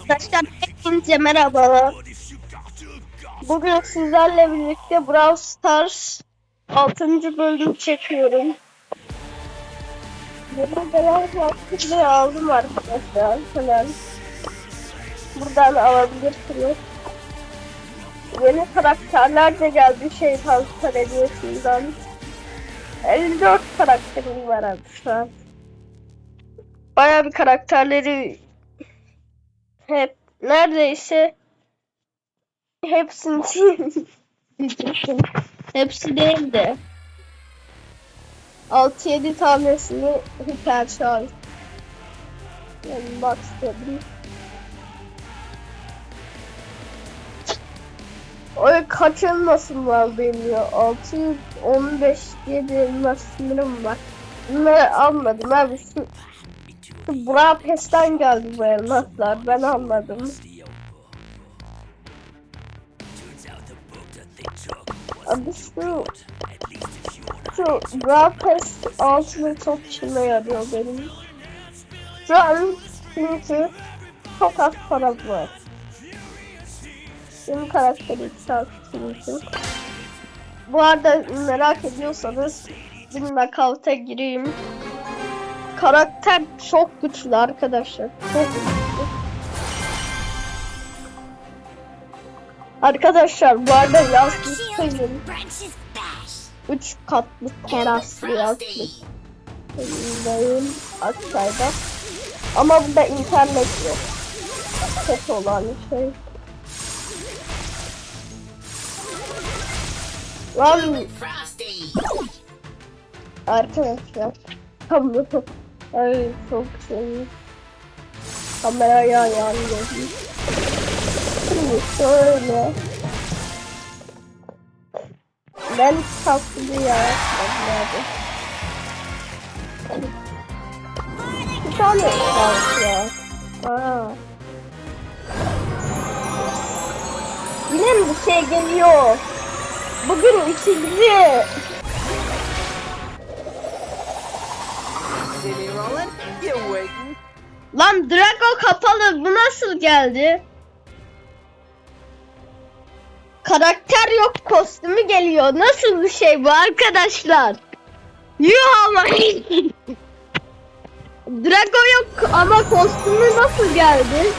Arkadaşlar hepinize merhaba. Bugün sizlerle birlikte Brawl Stars 6. bölüm çekiyorum. Bunu gelen vaktiyle aldım arkadaşlar. Hemen buradan alabilirsiniz. Yeni karakterler de geldi şeytan karediyesinden. 54 karakterim var abi şu an. Bayağı bir karakterleri hep neredeyse hepsini diyecektim. Hepsi değil de 6-7 tanesini hiper şarj. Yani bak istedim. O kaçırmasın var benim ya. 615 diye bir elmas sınırım var. Bunları almadım abi. Şu, Burak Pes'ten geldi bu elmaslar. Ben almadım. Abi şu şu Burak Pes altını çok işime yarıyor benim. Şu an çünkü çok az para var. Benim karakteri yükseltmişim. Bu arada merak ediyorsanız bir nakavta gireyim. Karakter çok güçlü arkadaşlar. Çok güçlü. Arkadaşlar bu arada yazlıktayım. 3 katlı teraslı yazlık. Dayım aşağıda. Ama burada internet yok. Kötü olan şey. Lan arkadaşlar. Tamam. Ay çok şey. Kameraya yanıyor. Şimdi şöyle. Ben tatlı yaratmadım abi. Bir tane kaldı ya. Aa. Yine mi bir şey geliyor? Bugün ikinci. Lan Drago kapalı. Bu nasıl geldi? Karakter yok kostümü geliyor. Nasıl bir şey bu arkadaşlar? Yuh ama. Drago yok ama kostümü nasıl geldi?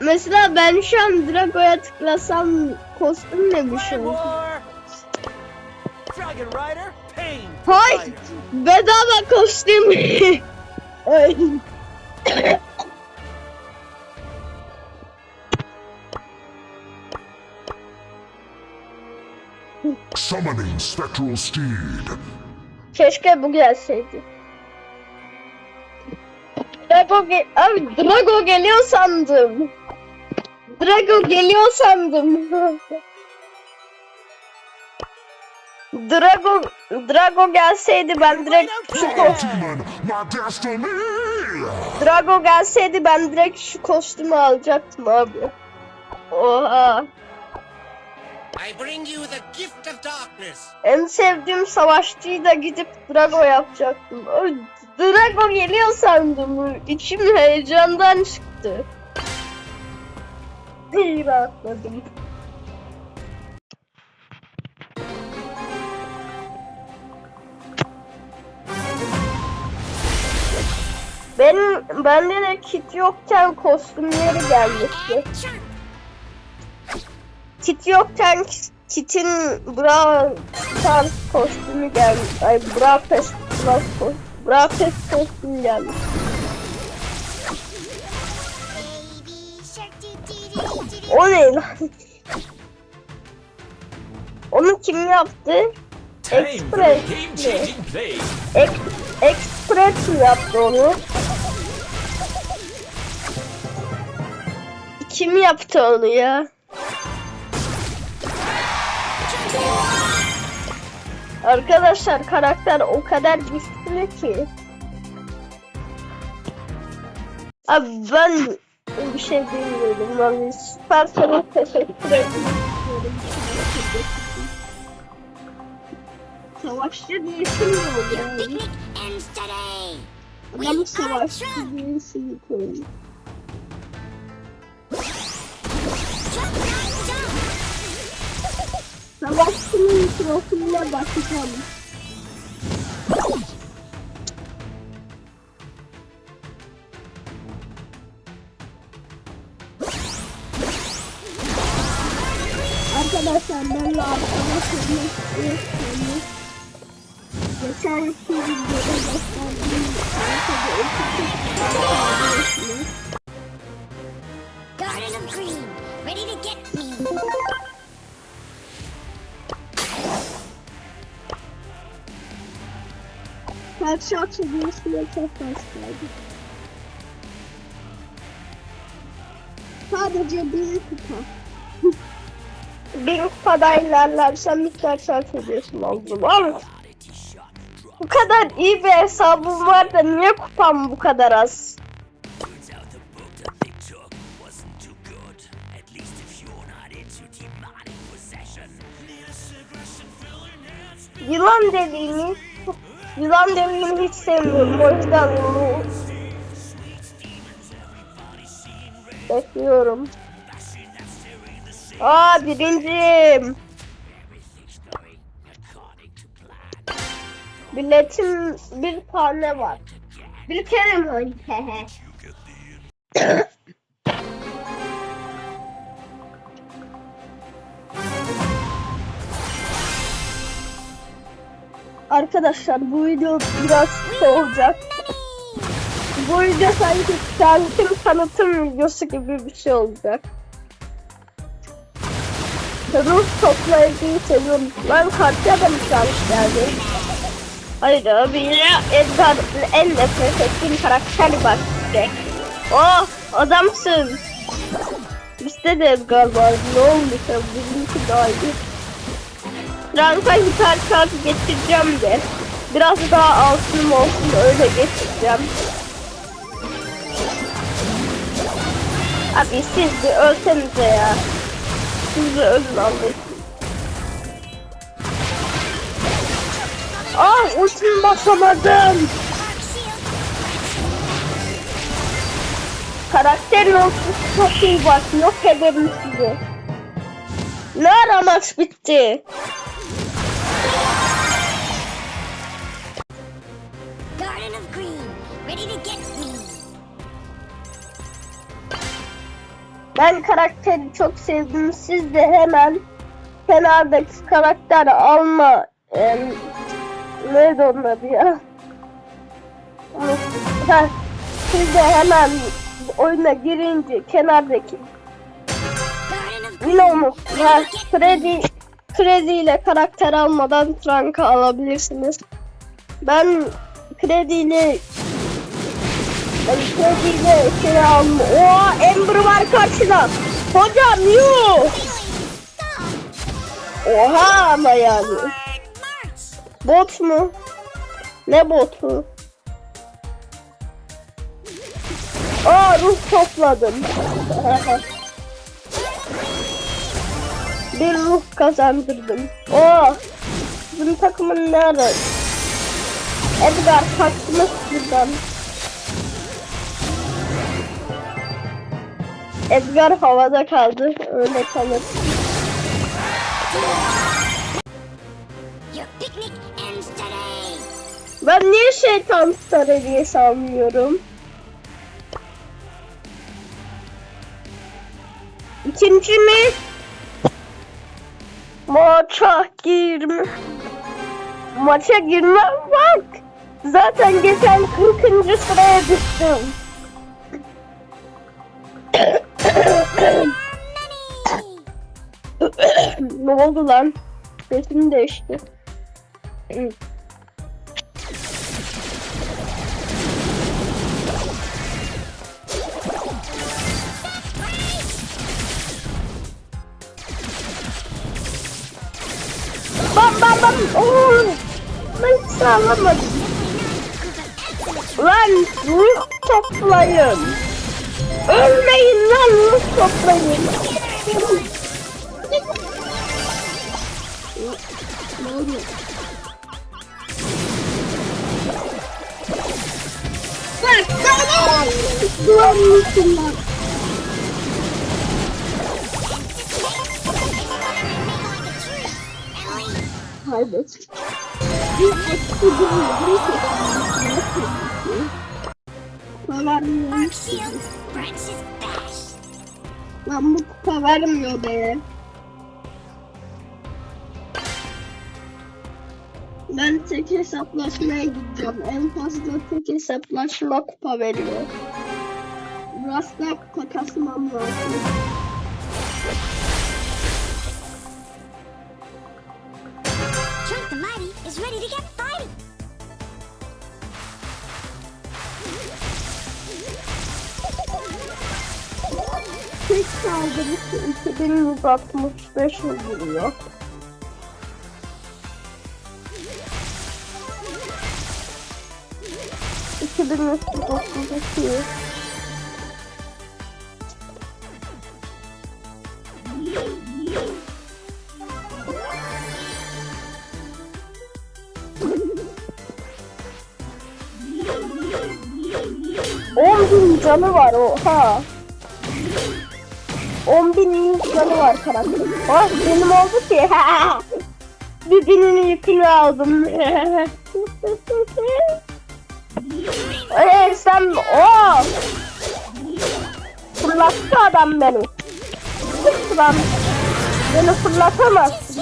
Mesela ben şu an Drago'ya tıklasam kostüm ne bir şey olur? Dragon Rider, Pain! Hay! Rider. Bedava kostüm. Summoning Spectral Steed. Keşke bu gelseydi. Drago ge Abi Drago geliyor sandım. Drago geliyor sandım. Drago Drago gelseydi ben direkt şu! Drago gelseydi ben direkt şu kostümü alacaktım abi. Oha. I bring you the gift of darkness. En sevdiğim savaşçıyı da gidip Drago yapacaktım. Drago geliyor sandım. İçim heyecandan çıktı. İyi rahatladım. Benim bende de kit yokken kostümleri gelmişti. Kit yokken kitin bra Stars kostümü gelmiş. Ay bra pes plus kostüm. Bra pes kostümü gelmiş. O ne lan? Onu kim yaptı? Express. Ex Express mi yaptı onu? Kim yaptı onu ya? Arkadaşlar karakter o kadar güçlü ki. Abi ben bir şey bilmiyorum. Ben Süperson'a teşekkür ediyorum. Savaşçı diyesim mi oluyor? Picnic ends today. Adam savaşçı Savaşçının profiline bakacağım. Arkadaşlar benimle arkadaş olmak istiyorsanız Geçen iki videoda gösterdiğim arkada yapabilirsiniz. Garden of Green, ready to get me. Padişah seviyesine çok rastladım. Sadece bir kupa. bir kupada ilerlersem miktar şart ediyorsun oldum ama bu kadar iyi bir hesabım var da niye kupam bu kadar az? Yılan deliğini Yılan deliğini hiç sevmiyorum o yüzden Bekliyorum. Aa birinciyim. Biletim bir tane var. Bir kere mi Arkadaşlar bu video biraz kısa olacak. Bu video sanki kendim tanıtım videosu gibi bir şey olacak. Ruh toplayıcıyı seviyorum. Ben kartya da mı çalmış geldi? Hayır abi yine Edgar en nefret ettiğim karakter bak işte. Oh adamsın. Bizde de Edgar var. Ne olmuş ya? Bizimki daha iyi. Ranka hiper şarkı getireceğim de. Biraz daha altınım olsun öyle getireceğim. Abi siz de ölsenize ya. Siz de ölün Allah'ım. Ah ultimi basamadım. Karakterin ultisi çok iyi bak. Yok ederim sizi. Ne ara maç bitti? Ben karakteri çok sevdim. Siz de hemen kenardaki karakter alma em, neydi onun ya? Siz de hemen oyuna girince kenardaki Green, Willow ha, me. kredi krediyle karakter almadan franka alabilirsiniz. Ben krediyle ben krediyle şey Ember var karşıda. Hocam yuh. Oha ama yani. Bot mu? Ne botu? Aa ruh topladım. Bir ruh kazandırdım. Oo. Bizim takımın ne ara? Edgar kaçmış buradan. Edgar havada kaldı. Öyle kalır. Ben niye şeytan star hediyesi almıyorum? İkinci mi? Maça girme. Maça girmem bak. Zaten geçen 40. sıraya düştüm. ne oldu lan? Sesim değişti. Bam bam bam. Oo. Ben sağlamadım. Lan ruh toplayın. Ölmeyin lan ruh toplayın. Ne oluyor? bak sana. Duvarın üstünden. Kardeş. Bir eski bir Kupa vermiyor. Lan bu kupa vermiyor be. Ben tek hesaplaşmaya gideceğim. En fazla tek hesaplaşma kupa veriyor. Rastlar kupa lazım. Saldırısı 2165 vuruyor. İki bin üç yüz otuz iki. On bin canı var oha. 10 bin yüz canı var karakter. Oh benim oldu ki. Bir binin yükünü aldım. Eee sen o. Fırlattı adam beni. Lan beni fırlatamaz.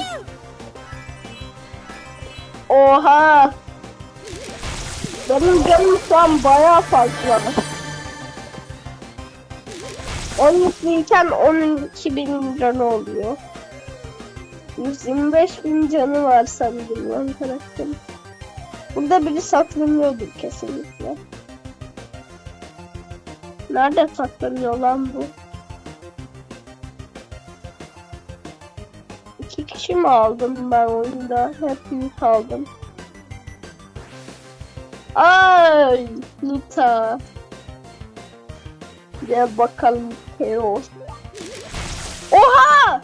Oha. Benim canım şu an bayağı fazla. 12 iken 12 bin canı oluyor. 125 bin canı var sanırım lan karakterin. Burada biri saklanıyordur kesinlikle. Nerede saklanıyor lan bu? İki kişi mi aldım ben oyunda? Hep yük aldım. Ay, Nita. Gel bakalım Teo. Oha!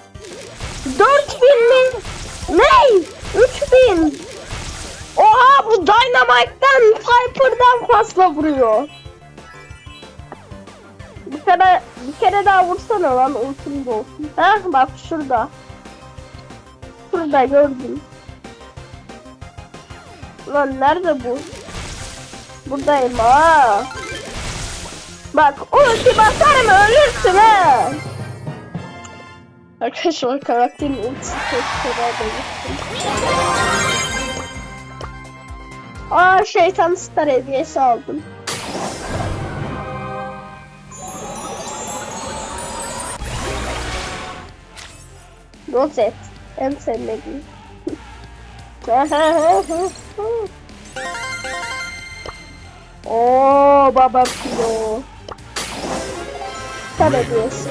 4000 mi? Ne? 3000. Oha bu Dynamite'den Piper'dan fazla vuruyor. Bir kere bir kere daha vursana lan ultim de olsun. Heh bak şurada. Şurada gördüm. Lan nerede bu? Buradayım ha. Bak ulti basarım ölürsün ha. Arkadaşlar karakterin ultisi çok kadar Aa şeytan star hediyesi aldım. Rozet. En sevmediğim. Oo baba kilo. Least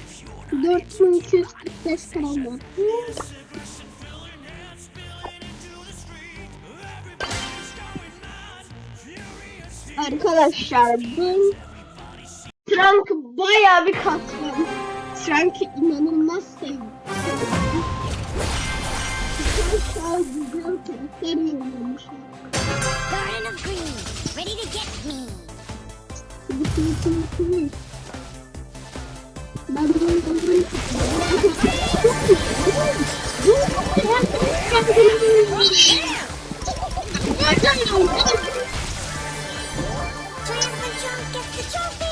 if you're not 4245 param var. Arkadaşlar bu Frank bayağı bir katman. Frank'ı inanılmaz sevdim. Arkadaşlar güzel karakter yollamışlar. Garden of Green, ready to get me. Ben de Triumphant Trunk gets the trophy.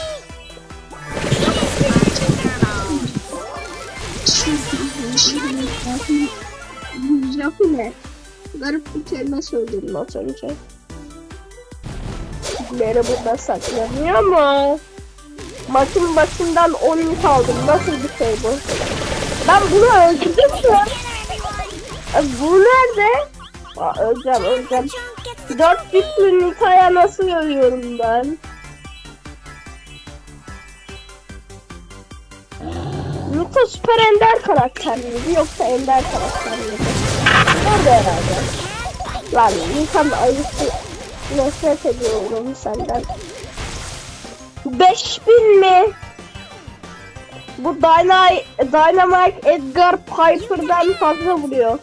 Japı ne? Garip bir kelime söyledim az önce. Biri burada saklanıyor mu? Maçın başından 10 yük aldım. Nasıl bir şey bu? Ben bunu öldürdüm mü? E, Bu nerede? Aa, öleceğim öleceğim. Trunk gets the 4 bitlü Nika'ya nasıl ölüyorum ben? Nita süper ender karakter miydi yoksa ender karakter miydi? Nerede herhalde? Lan Nika'nın ayısı nefret ediyorum senden. 5000 mi? Bu Dynamite, Dynamite Edgar Piper'dan fazla vuruyor.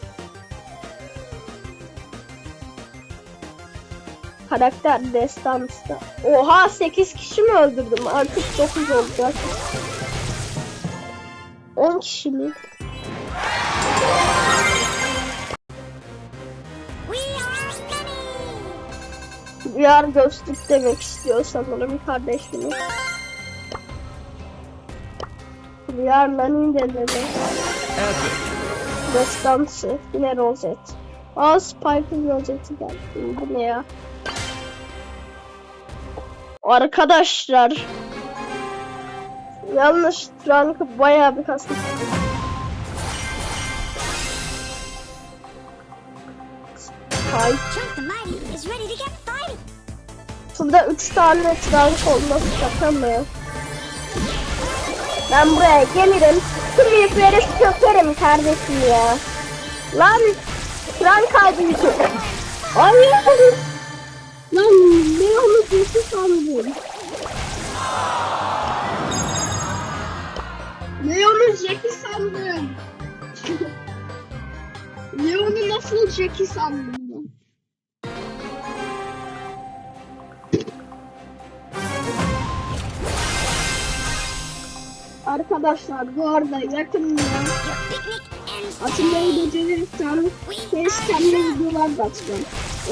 Karakter destansı. Oha 8 kişi mi öldürdüm? Artık 9 olacak. 10 kişi mi? We are Gunny! Yar Ghostik demek istiyor sanırım kardeşimi. Yar Nani de dedi. Epic. Destansı. Yine rozet. Aa Spike'ın rozeti geldi. Bu ne ya? Arkadaşlar. Mighty is ready to get fighting! Şurada 3 tane trunk olması şaka mı? Ben buraya gelirim. Tüm yükleri sökerim kardeşim ya. Lan trunk kaldı yükü. Hayır. Lan ne onu kötü Leon'u Jackie sandım. Leon'u nasıl Jackie sandım? Arkadaşlar bu arada yakında atılmayı becerirsem facecam'le videolar da atacağım.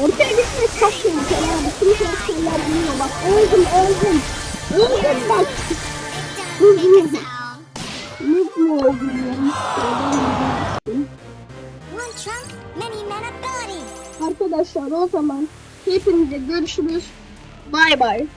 Ortaya gitmek çok tehlikeli abi. Tüm karakterler biliyor bak. Öldüm öldüm. Öldüm bak. Down. Noob mu oldum ya? One trunk, many men abilities! Arkadaşlar o zaman hepinize görüşürüz. Bay bay.